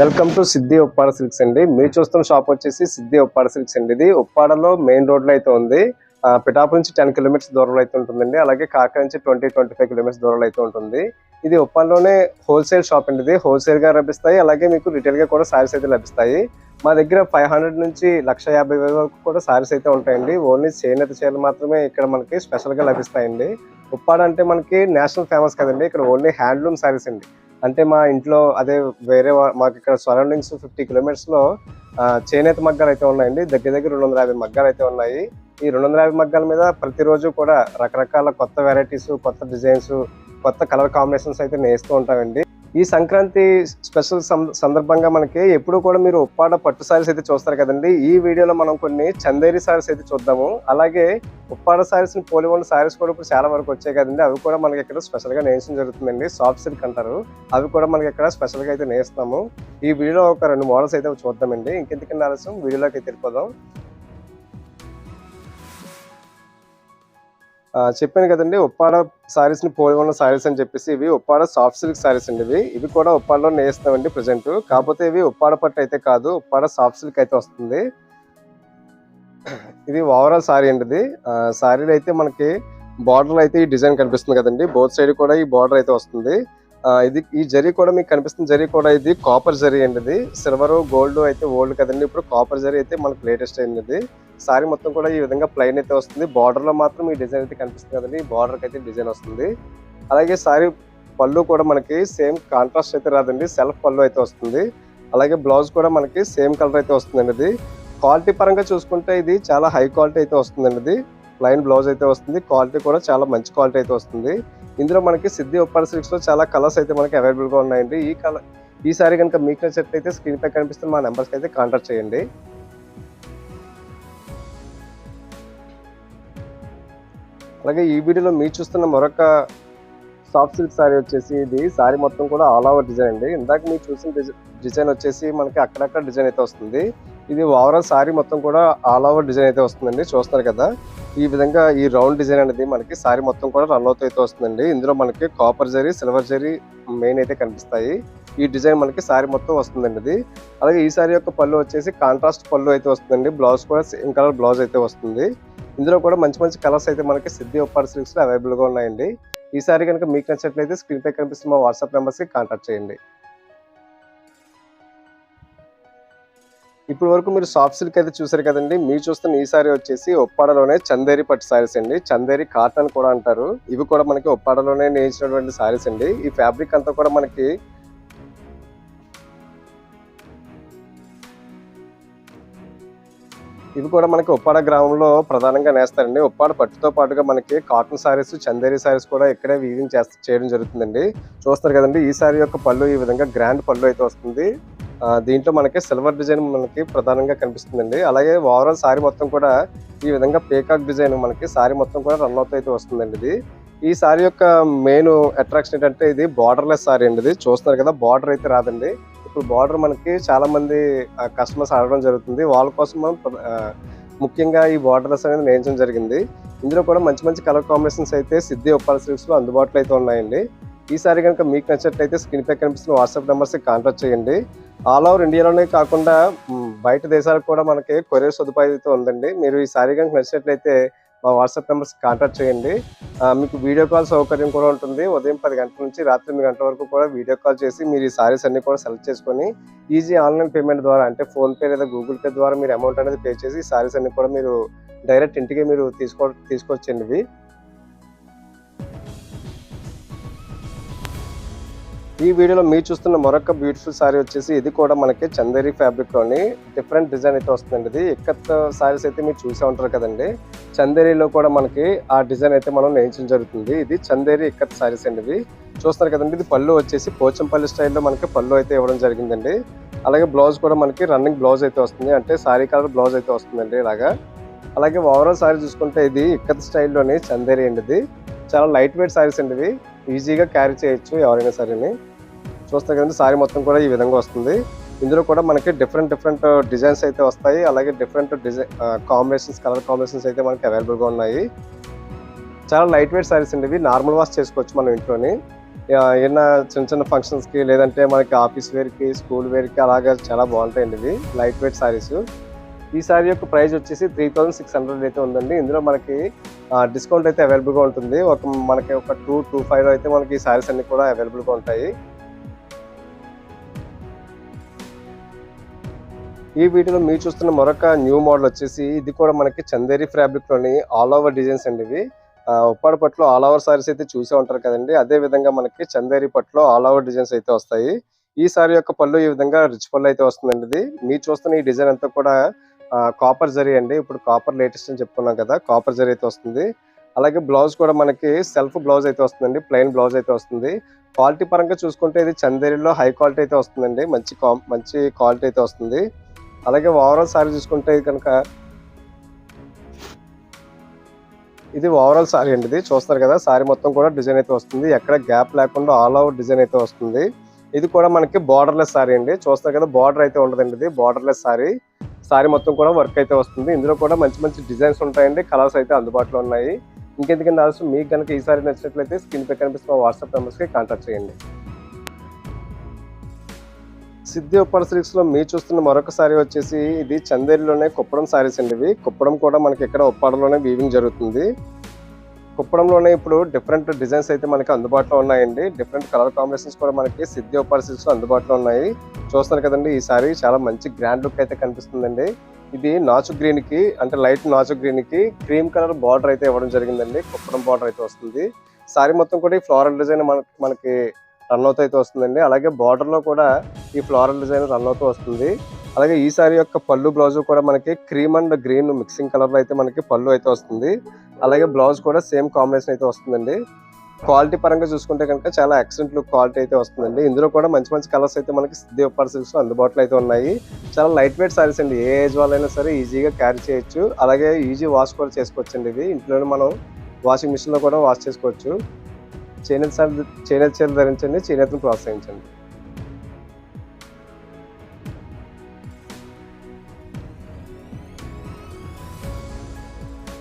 Welcome to Siddhi Uppada silks అండి. మీరు చూస్తున్న షాప్ వచ్చేసి సిద్ధి ఉప్పాడ సిల్క్స్ అండి. ఇది ఉప్పాడలో మెయిన్ రోడ్లో అయితే ఉంది. పిఠాపు నుంచి టెన్ కిలోమీటర్స్ దూరంలో అయితే ఉంటుందండి. అలాగే కాకా నుంచి ట్వంటీ ట్వంటీ ఫైవ్ కిలోమీటర్స్ దూరంలో అయితే ఉంటుంది. ఇది ఉప్పాడలోనే హోల్సేల్ షాప్ అండి ఇది. హోల్సేల్గా లభిస్తాయి. అలాగే మీకు రిటైల్గా కూడా సారీస్ అయితే లభిస్తాయి. మా దగ్గర ఫైవ్ హండ్రెడ్ నుంచి లక్ష యాభై వేల వరకు కూడా సారీస్ అయితే ఉంటాయండి. ఓన్లీ చేనేత చీరలు మాత్రమే ఇక్కడ మనకి స్పెషల్గా లభిస్తాయండి. ఉప్పాడ అంటే మనకి నేషనల్ ఫేమస్ కదండి. ఇక్కడ ఓన్లీ హ్యాండ్లూమ్ సారీస్ అండి. అంటే మా ఇంట్లో అదే వేరే వా- మాకు ఇక్కడ సరౌండింగ్స్ ఫిఫ్టీ కిలోమీటర్స్లో చేనేత మగ్గాలు అయితే ఉన్నాయండి. దగ్గర దగ్గర రెండు వందల యాభై మగ్గాలు అయితే ఉన్నాయి. ఈ రెండు వందల యాభై మగ్గాల మీద ప్రతిరోజు కూడా రకరకాల కొత్త వెరైటీస్ కొత్త డిజైన్స్ కొత్త కలర్ కాంబినేషన్స్ అయితే నేస్తూ ఉంటామండి. ఈ సంక్రాంతి స్పెషల్ సందర్భంగా మనకి ఎప్పుడు కూడా మీరు ఉప్పాడ పట్టు సారీస్ అయితే చూస్తారు కదండి. ఈ వీడియోలో మనం కొన్ని చందేరి సారీస్ అయితే చూద్దాము. అలాగే ఉప్పాడ సారీస్ పోలి ఉన్న సారీస్ కూడా ఇప్పుడు చాలా వరకు వచ్చాయి కదండి. అవి కూడా మనకి ఇక్కడ స్పెషల్గా నేయించడం జరుగుతుందండి. సాఫ్ట్ సిల్క్ అంటారు. అవి కూడా మనకి ఇక్కడ స్పెషల్గా అయితే నేస్తాము ఈ వీడియోలో ఒక రెండు మోడల్స్ అయితే చూద్దామండి. ఇంకెందుకంటే ఆలస్యం? వీడియోలోకి అయితే వెళ్ళిపోదాం. చెప్పాను కదండి ఉప్పాడ సారీస్ని పోలి ఉన్న సారీస్ అని చెప్పేసి ఇవి ఉప్పాడ సాఫ్ట్ సిల్క్ సారీస్ అండి ఇవి. ఇవి కూడా ఉప్పాడలో నేస్తామండి ప్రజెంట్ కాకపోతే ఇవి ఉప్పాడ పట్టు అయితే కాదు ఉప్పాడ సాఫ్ట్ సిల్క్ అయితే వస్తుంది. ఇది ఓవరాల్ సారీ అండి ఇది. సారీలో అయితే మనకి బార్డర్ అయితే ఈ డిజైన్ కనిపిస్తుంది కదండి. బోత్ సైడ్ కూడా ఈ బార్డర్ అయితే వస్తుంది. ఇది ఈ జరీ కూడా మీకు కనిపిస్తుంది. జరీ కూడా ఇది కాపర్ జరీ అండి ఇది. సిల్వర్ గోల్డ్ అయితే ఓల్డ్ కదండి. ఇప్పుడు కాపర్ జరీ అయితే మనకు లేటెస్ట్ అయింది సారీ మొత్తం కూడా ఈ విధంగా ప్లెయిన్ అయితే వస్తుంది. బార్డర్లో మాత్రం ఈ డిజైన్ అయితే కనిపిస్తుంది కదండి. బార్డర్ అయితే డిజైన్ వస్తుంది. అలాగే సారీ పళ్ళు కూడా మనకి సేమ్ కాంట్రాస్ట్ అయితే రాదండి. సెల్ఫ్ పళ్ళు అయితే వస్తుంది. అలాగే బ్లౌజ్ కూడా మనకి సేమ్ కలర్ అయితే వస్తుందండి ఇది. క్వాలిటీ పరంగా చూసుకుంటే ఇది చాలా హై క్వాలిటీ అయితే వస్తుందండి ఇది. ప్లైన్ బ్లౌజ్ అయితే వస్తుంది. క్వాలిటీ కూడా చాలా మంచి క్వాలిటీ అయితే వస్తుంది. ఇందులో మనకి సిద్ధి ఉప్పాడ సిల్క్స్లో చాలా కలర్స్ అయితే మనకి అవైలబుల్గా ఉన్నాయండి. ఈ కలర్ ఈ సారీ కనుక మీకు నచ్చినట్లయితే స్క్రీన్ పై కనిపిస్తున్న మా నెంబర్స్ అయితే కాంటాక్ట్ చేయండి. అలాగే ఈ వీడియోలో మీరు చూస్తున్న మరొక సాఫ్ట్ సిల్క్ సారీ వచ్చేసి ఇది. సారీ మొత్తం కూడా ఆల్ ఓవర్ డిజైన్ అండి. ఇందాక మీరు చూసిన డిజైన్ వచ్చేసి మనకి అక్కడక్కడ డిజైన్ అయితే వస్తుంది. ఇది ఓవరాల్ సారీ మొత్తం కూడా ఆల్ ఓవర్ డిజైన్ అయితే వస్తుందండి. చూస్తారు కదా. ఈ విధంగా ఈ రౌండ్ డిజైన్ అనేది మనకి సారీ మొత్తం కూడా రన్ అవుతూ అయితే వస్తుందండి. ఇందులో మనకి copper zari silver zari main అయితే కనిపిస్తాయి. ఈ డిజైన్ మనకి సారీ మొత్తం వస్తుందండి ఇది. అలాగే ఈ సారీ యొక్క పళ్ళు వచ్చేసి కాంట్రాస్ట్ పళ్ళు అయితే వస్తుందండి. బ్లౌజ్ కూడా సేమ్ కలర్ బ్లౌజ్ అయితే వస్తుంది. ఇందులో కూడా మంచి మంచి కలర్స్ అయితే మనకి సిద్ధి ఒప్పాడు సిల్క్స్లో అవైలబుల్గా అవైలబుల్గా ఉన్నాయండి. ఈ సారీ కనుక మీకు నచ్చినట్లయితే స్క్రీన్ పై కనిపిస్తున్న మా వాట్సాప్ నెంబర్స్కి కాంటాక్ట్ చేయండి. ఇప్పుడు వరకు మీరు సాఫ్ట్ సిల్క్ అయితే చూసారు కదండి. మీరు చూస్తున్న ఈ సారీ వచ్చేసి ఒప్పాడలోనే చందేరి పట్టు సారీస్ అండి. చందేరి కాటన్ కూడా అంటారు. ఇవి కూడా మనకి ఒప్పాడలోనే నేయించినటువంటి సారీస్ అండి. ఈ ఫ్యాబ్రిక్ అంతా కూడా మనకి ఇవి కూడా మనకి ఉప్పాడ గ్రామంలో ప్రధానంగా నేస్తారండి. ఉప్పాడ పట్టుతో పాటుగా మనకి కాటన్ సారీస్ చందేరి సారీస్ కూడా ఇక్కడే వీవింగ్ చేస్త చేయడం జరుగుతుందండి. చూస్తారు కదండి ఈ సారీ యొక్క పళ్ళు ఈ విధంగా గ్రాండ్ పళ్ళు అయితే వస్తుంది. దీంట్లో మనకి సిల్వర్ డిజైన్ మనకి ప్రధానంగా కనిపిస్తుందండి. అలాగే ఓవరాల్ సారీ మొత్తం కూడా ఈ విధంగా పేకాక్ డిజైన్ మనకి సారీ మొత్తం కూడా రన్ అవుతూ అయితే వస్తుందండి ఇది. ఈ సారీ యొక్క మెయిన్ అట్రాక్షన్ ఏంటంటే ఇది బార్డర్లెస్ సారీ అండి ఇది. చూస్తున్నారు కదా బార్డర్ అయితే రాదండి. ఇప్పుడు బార్డర్ మనకి చాలా మంది కస్టమర్స్ అడగడం జరుగుతుంది. వాళ్ళ కోసం మనం ముఖ్యంగా ఈ బార్డర్లెస్ అనేది నేర్చడం జరిగింది. ఇందులో కూడా మంచి మంచి కలర్ కాంబినేషన్స్ అయితే సిద్ధి ఒప్పాల సిల్క్స్లో అందుబాటులో అయితే ఉన్నాయండి. ఈ సారీ కనుక మీకు నచ్చినట్లయితే స్క్రీన్ పై కనిపిస్తున్న వాట్సాప్ నెంబర్స్కి కాంటాక్ట్ చేయండి. ఆల్ ఓవర్ ఇండియాలోనే కాకుండా బయట దేశాలకు కూడా మనకి కొరియర్ సదుపాయంతో ఉందండి. మీరు ఈ సారీ కనుక నచ్చినట్లయితే మా వాట్సాప్ నెంబర్స్ కాంటాక్ట్ చేయండి. మీకు వీడియో కాల్ సౌకర్యం కూడా ఉంటుంది. ఉదయం పది గంటల నుంచి రాత్రి ఎనిమిది గంటల వరకు కూడా వీడియో కాల్ చేసి మీరు ఈ సారీస్ అన్ని కూడా సెలెక్ట్ చేసుకొని ఈజీ ఆన్లైన్ పేమెంట్ ద్వారా అంటే ఫోన్ పే లేదా గూగుల్ పే ద్వారా మీరు అమౌంట్ అనేది పే చేసి ఈ సారీస్ అన్ని కూడా మీరు డైరెక్ట్ ఇంటికి మీరు తీసుకో తీసుకొచ్చండి ఇవి ఈ వీడియోలో మీరు చూస్తున్న మరొక బ్యూటిఫుల్ సారీ వచ్చేసి ఇది కూడా మనకి చందేరి ఫ్యాబ్రిక్లోని డిఫరెంట్ డిజైన్ అయితే వస్తుందండి. ఇది ఎక్కత్ సారీస్ అయితే మీరు చూసే ఉంటారు కదండి. చందేరిలో కూడా మనకి ఆ డిజైన్ అయితే మనం నేయించడం జరుగుతుంది. ఇది చందేరి ఇక్కత్ సారీస్ అండి ఇవి. చూస్తున్నారు కదండి ఇది పళ్ళు వచ్చేసి పోచంపల్లి స్టైల్లో మనకి పళ్ళు అయితే ఇవ్వడం జరిగిందండి. అలాగే బ్లౌజ్ కూడా మనకి రన్నింగ్ బ్లౌజ్ అయితే వస్తుంది. అంటే సారీ కలర్ బ్లౌజ్ అయితే వస్తుందండి ఇలాగా. అలాగే ఓవరాల్ సారీ చూసుకుంటే ఇది ఇక్కత్ స్టైల్లోని చందేరి అండి ఇది. చాలా లైట్ వెయిట్ సారీస్ అండి ఇవి. ఈజీగా క్యారీ చేయొచ్చు ఎవరైనా సరేని. చూస్తే కదండి సారీ మొత్తం కూడా ఈ విధంగా వస్తుంది. ఇందులో కూడా మనకి డిఫరెంట్ డిఫరెంట్ డిజైన్స్ అయితే వస్తాయి. అలాగే different design combinations colour combinations అయితే మనకి అవైలబుల్గా ఉన్నాయి. చాలా లైట్ వెయిట్ సారీస్ అండి ఇవి. నార్మల్ వాష్ చేసుకోవచ్చు మనం ఇంట్లోని. ఏమైనా ఏదైనా చిన్న చిన్న ఫంక్షన్స్కి లేదంటే మనకి ఆఫీస్ వేర్కి స్కూల్ వేర్కి అలాగా చాలా బాగుంటాయండి ఇవి. లైట్ వెయిట్ సారీస్ ఈ సారీ యొక్క ప్రైస్ వచ్చేసి త్రీ థౌజండ్ సిక్స్ హండ్రెడ్ అయితే ఉందండి. ఇందులో మనకి డిస్కౌంట్ అయితే అవైలబుల్గా ఉంటుంది. ఒక మనకి ఒక టూ టూ ఫైవ్ అయితే మనకి ఈ సారీస్ అన్ని కూడా అవైలబుల్గా ఉంటాయి. ఈ వీడియోలో మీరు చూస్తున్న మరొక న్యూ మోడల్ వచ్చేసి ఇది కూడా మనకి చందేరి ఫ్యాబ్రిక్లోని ఆల్ ఓవర్ డిజైన్స్ అండి ఇవి. ఉప్పాడు ఉప్పాడ పట్టులో ఆల్ ఓవర్ సారీస్ అయితే చూసే ఉంటారు కదండి. అదే విధంగా మనకి చందేరి పట్టులో ఆల్ ఓవర్ డిజైన్స్ అయితే వస్తాయి. ఈ సారీ యొక్క పళ్ళు ఈ విధంగా రిచ్ పళ్ళు అయితే వస్తుందండి ఇది. మీరు చూస్తున్న ఈ డిజైన్ అంతా కూడా కాపర్ జరీ అండి. ఇప్పుడు కాపర్ లేటెస్ట్ అని చెప్పుకున్నాం కదా కాపర్ జరీ అయితే వస్తుంది. అలాగే బ్లౌజ్ కూడా మనకి సెల్ఫ్ బ్లౌజ్ అయితే వస్తుందండి. ప్లెయిన్ బ్లౌజ్ అయితే వస్తుంది. క్వాలిటీ పరంగా చూసుకుంటే ఇది చందేరిలో హై క్వాలిటీ అయితే వస్తుందండి. మంచి మంచి క్వాలిటీ అయితే వస్తుంది. అలాగే ఓవరాల్ సారీ చూసుకుంటే కనుక ఇది ఓవరాల్ సారీ అండి ఇది. చూస్తారు కదా సారీ మొత్తం కూడా డిజైన్ అయితే వస్తుంది. ఎక్కడ గ్యాప్ లేకుండా ఆల్ ఓవర్ డిజైన్ అయితే వస్తుంది. ఇది కూడా మనకి బార్డర్లెస్ సారీ అండి. చూస్తారు కదా బార్డర్ అయితే ఉండదండి ఇది. బార్డర్లెస్ సారీ సారీ మొత్తం కూడా వర్క్ అయితే వస్తుంది. ఇందులో కూడా మంచి మంచి డిజైన్స్ ఉంటాయండి. కలర్స్ అయితే అందుబాటులో ఉన్నాయి. ఇంకెందుకంటే ఆల్సో మీకు కనుక ఈ సారీ నచ్చినట్లయితే స్క్రీన్ పై కనిపిస్తున్న వాట్సాప్ నెంబర్స్కి కాంటాక్ట్ చేయండి. సిద్ధి ఉప్పర్ సిల్క్స్లో మీరు చూస్తున్న మరొక సారీ వచ్చేసి ఇది చందేరిలోనే కుప్పడం సారీస్ అండి ఇవి. కుప్పడం కూడా మనకి ఇక్కడ ఉప్పాడలోనే వీవింగ్ జరుగుతుంది. కుప్పడంలోనే ఇప్పుడు డిఫరెంట్ డిజైన్స్ అయితే మనకి అందుబాటులో ఉన్నాయండి. డిఫరెంట్ కలర్ కాంబినేషన్స్ కూడా మనకి సిద్ధి ఉప్పర్ సిల్క్స్లో అందుబాటులో ఉన్నాయి. చూస్తున్నారు కదండి ఈ సారీ చాలా మంచి గ్రాండ్ లుక్ అయితే కనిపిస్తుందండి. ఇది నాచు గ్రీన్కి అంటే లైట్ నాచు గ్రీన్కి క్రీమ్ కలర్ బార్డర్ అయితే ఇవ్వడం జరిగిందండి. కుప్పడం బార్డర్ అయితే వస్తుంది. సారీ మొత్తం కూడా ఈ ఫ్లోరల్ డిజైన్ మనకి మనకి రన్ అవుతూ అయితే వస్తుందండి. అలాగే బార్డర్లో కూడా ఈ ఫ్లోరల్ డిజైన్ రన్ అవుతూ వస్తుంది. అలాగే ఈ సారీ యొక్క పళ్ళు బ్లౌజ్ కూడా మనకి క్రీమ్ అండ్ గ్రీన్ మిక్సింగ్ కలర్లో అయితే మనకి పళ్ళు అయితే వస్తుంది. అలాగే బ్లౌజ్ కూడా సేమ్ కాంబినేషన్ అయితే వస్తుందండి. క్వాలిటీ పరంగా చూసుకుంటే కనుక చాలా ఎక్సలెంట్ లుక్ క్వాలిటీ అయితే వస్తుందండి. ఇందులో కూడా మంచి మంచి కలర్స్ అయితే మనకి సిద్ధి ఉప్పర్ సిల్క్స్ అందుబాటులో అయితే ఉన్నాయి. చాలా లైట్ వెయిట్ సారీస్ అండి. ఏ ఏజ్ వాళ్ళైనా సరే ఈజీగా క్యారీ చేయొచ్చు. అలాగే ఈజీ వాష్ కూడా చేసుకోవచ్చు అండి ఇది. ఇంట్లోనే మనం వాషింగ్ మిషన్లో కూడా వాష్ చేసుకోవచ్చు. చేనేత సారీ చేనేత చీరలు ధరించండి చేనేతను ప్రోత్సహించండి.